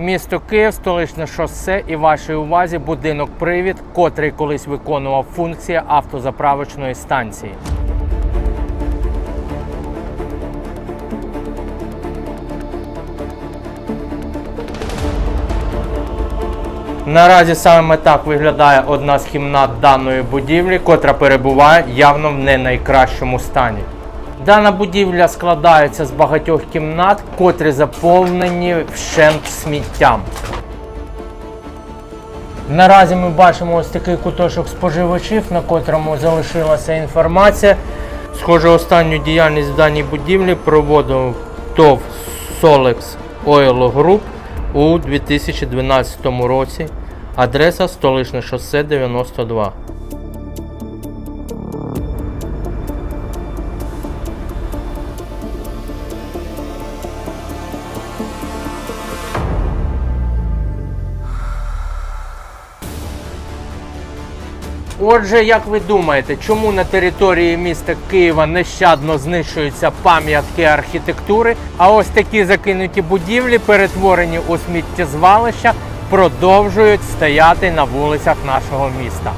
Місто Київ, столичне шосе і вашій увазі будинок Привід, котрий колись виконував функції автозаправочної станції. Наразі саме так виглядає одна з кімнат даної будівлі, котра перебуває явно в не найкращому стані. Дана будівля складається з багатьох кімнат, котрі заповнені вщент сміттям. Наразі ми бачимо ось такий куточок споживачів, на котрому залишилася інформація. Схоже, останню діяльність в даній будівлі проводив ТОВ Solex Oil Group у 2012 році. Адреса столичне шосе 92. Отже, як ви думаєте, чому на території міста Києва нещадно знищуються пам'ятки архітектури, а ось такі закинуті будівлі, перетворені у сміттєзвалища, продовжують стояти на вулицях нашого міста?